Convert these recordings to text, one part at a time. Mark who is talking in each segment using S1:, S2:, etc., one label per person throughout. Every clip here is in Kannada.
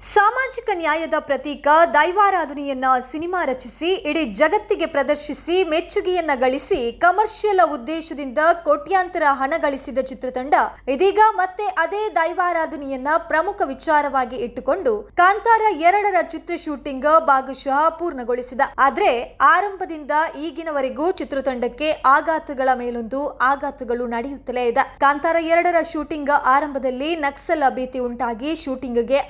S1: ಸಾಮಾಜಿಕ ನ್ಯಾಯದ ಪ್ರತೀಕ ದೈವಾರಾಧನೆಯನ್ನ ಸಿನಿಮಾ ರಚಿಸಿ, ಇಡೀ ಜಗತ್ತಿಗೆ ಪ್ರದರ್ಶಿಸಿ, ಮೆಚ್ಚುಗೆಯನ್ನ ಗಳಿಸಿ, ಕಮರ್ಷಿಯಲ್ ಉದ್ದೇಶದಿಂದ ಕೋಟ್ಯಾಂತರ ಹಣ ಗಳಿಸಿದ ಚಿತ್ರತಂಡ, ಇದೀಗ ಮತ್ತೆ ಅದೇ ದೈವಾರಾಧನೆಯನ್ನ ಪ್ರಮುಖ ವಿಚಾರವಾಗಿ ಇಟ್ಟುಕೊಂಡು ಕಾಂತಾರ ಎರಡರ ಚಿತ್ರ ಶೂಟಿಂಗ್ ಭಾಗಶಃ ಪೂರ್ಣಗೊಳಿಸಿದ. ಆದ್ರೆ ಆರಂಭದಿಂದ ಈಗಿನವರೆಗೂ ಚಿತ್ರತಂಡಕ್ಕೆ ಆಘಾತಗಳ ಮೇಲೊಂದು ಆಘಾತಗಳು ನಡೆಯುತ್ತಲೇ ಇದೆ. ಕಾಂತಾರ ಎರಡರ ಶೂಟಿಂಗ್ ಆರಂಭದಲ್ಲಿ ನಕ್ಸಲ್ ಭೀತಿ ಉಂಟಾಗಿ ಶೂಟಿಂಗ್ಗೆ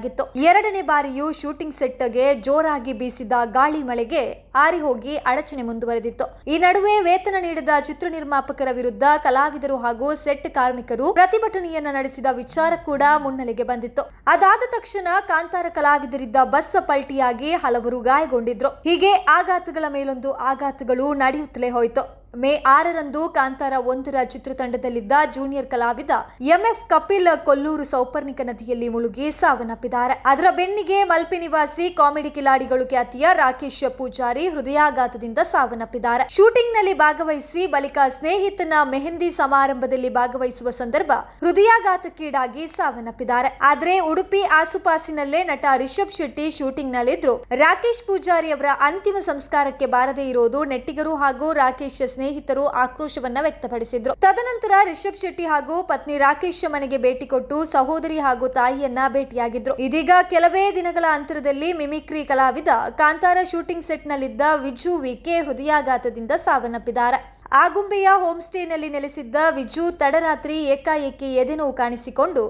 S1: ಅಡಚಣೆಯಾಗಿತ್ತು ಎರಡನೇ ಬಾರಿಯೂ ಶೂಟಿಂಗ್ ಸೆಟ್ಗೆ ಜೋರಾಗಿ ಬೀಸಿದ ಗಾಳಿ ಮಳೆಗೆ ಆರಿ ಹೋಗಿ ಅಡಚಣೆ ಮುಂದುವರೆದಿತ್ತು. ಈ ನಡುವೆ ವೇತನ ನೀಡದ ಚಿತ್ರ ನಿರ್ಮಾಪಕರ ವಿರುದ್ಧ ಕಲಾವಿದರು ಹಾಗೂ ಸೆಟ್ ಕಾರ್ಮಿಕರು ಪ್ರತಿಭಟನೆಯನ್ನ ನಡೆಸಿದ ವಿಚಾರ ಕೂಡ ಮುನ್ನೆಲೆಗೆ ಬಂದಿತ್ತು. ಅದಾದ ತಕ್ಷಣ ಕಾಂತಾರ ಕಲಾವಿದರಿದ್ದ ಬಸ್ ಪಲ್ಟಿಯಾಗಿ ಹಲವರು ಗಾಯಗೊಂಡಿದ್ರು. ಹೀಗೆ ಆಘಾತಗಳ ಮೇಲೊಂದು ಆಘಾತಗಳು ನಡೆಯುತ್ತಲೇ ಹೋಯಿತು. ಮೇ ಆರರಂದು ಕಾಂತಾರ ಒಂದರ ಚಿತ್ರತಂಡದಲ್ಲಿದ್ದ ಜೂನಿಯರ್ ಕಲಾವಿದ ಎಂಎಫ್ ಕಪಿಲ್ ಕೊಲ್ಲೂರು ಸೌಪರ್ಣಿಕ ನದಿಯಲ್ಲಿ ಮುಳುಗಿ ಸಾವನ್ನಪ್ಪಿದ್ದಾರೆ. ಅದರ ಬೆನ್ನಿಗೆ ಮಲ್ಪೆ ನಿವಾಸಿ ಕಾಮಿಡಿ ಕಿಲಾಡಿಗಳು ಖ್ಯಾತಿಯ ರಾಕೇಶ್ ಪೂಜಾರಿ ಹೃದಯಾಘಾತದಿಂದ ಸಾವನ್ನಪ್ಪಿದ್ದಾರೆ. ಶೂಟಿಂಗ್ನಲ್ಲಿ ಭಾಗವಹಿಸಿ ಬಳಿಕ ಸ್ನೇಹಿತನ ಮೆಹಂದಿ ಸಮಾರಂಭದಲ್ಲಿ ಭಾಗವಹಿಸುವ ಸಂದರ್ಭ ಹೃದಯಾಘಾತಕ್ಕೀಡಾಗಿ ಸಾವನ್ನಪ್ಪಿದ್ದಾರೆ. ಆದರೆ ಉಡುಪಿ ಆಸುಪಾಸಿನಲ್ಲೇ ನಟ ರಿಷಬ್ ಶೆಟ್ಟಿ ಶೂಟಿಂಗ್ ನಲ್ಲಿದ್ರು ರಾಕೇಶ್ ಪೂಜಾರಿ ಅವರ ಅಂತಿಮ ಸಂಸ್ಕಾರಕ್ಕೆ ಬಾರದೇ ಇರೋದು ನೆಟ್ಟಿಗರು ಹಾಗೂ ರಾಕೇಶ್ ಸ್ನೇಹಿತರು ಆಕ್ರೋಶವನ್ನ ವ್ಯಕ್ತಪಡಿಸಿದ್ರು. ತದನಂತರ ರಿಷಬ್ ಶೆಟ್ಟಿ ಹಾಗೂ ಪತ್ನಿ ರಾಕೇಶ್ ಮನೆಗೆ ಭೇಟಿ ಕೊಟ್ಟು ಸಹೋದರಿ ಹಾಗೂ ತಾಯಿಯನ್ನ ಭೇಟಿಯಾಗಿದ್ರು. ಇದೀಗ ಕೆಲವೇ ದಿನಗಳ ಅಂತರದಲ್ಲಿ ಮಿಮಿಕ್ರಿ ಕಲಾವಿದ ಕಾಂತಾರ ಶೂಟಿಂಗ್ ಸೆಟ್ನಲ್ಲಿದ್ದ ವಿಜು ವಿಕೆ ಹೃದಯಾಘಾತದಿಂದ ಸಾವನ್ನಪ್ಪಿದ್ದಾರೆ. ಆಗುಂಬೆಯ ಹೋಮ್ ಸ್ಟೇನಲ್ಲಿ ನೆಲೆಸಿದ್ದ ವಿಜು ತಡರಾತ್ರಿ ಏಕಾಏಕಿ ಎದೆನೋವು ಕಾಣಿಸಿಕೊಂಡು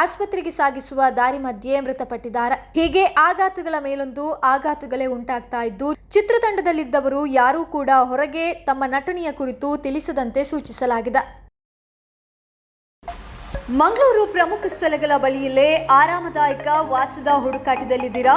S1: ಆಸ್ಪತ್ರೆಗೆ ಸಾಗಿಸುವ ದಾರಿ ಮಧ್ಯೆ ಮೃತಪಟ್ಟಿದ್ದಾರೆ. ಹೀಗೆ ಆಘಾತಗಳ ಮೇಲೊಂದು ಆಘಾತಗಳೇ ಉಂಟಾಗ್ತಾ ಇದ್ದು, ಚಿತ್ರತಂಡದಲ್ಲಿದ್ದವರು ಯಾರೂ ಕೂಡ ಹೊರಗೆ ತಮ್ಮ ನಟನೆಯ ಕುರಿತು ತಿಳಿಸದಂತೆ ಸೂಚಿಸಲಾಗಿದೆ. ಮಂಗಳೂರು ಪ್ರಮುಖ ಸ್ಥಳಗಳ ಬಳಿಯಲ್ಲೇ ಆರಾಮದಾಯಕ ವಾಸದ ಹುಡುಕಾಟದಲ್ಲಿದ್ದೀರಾ?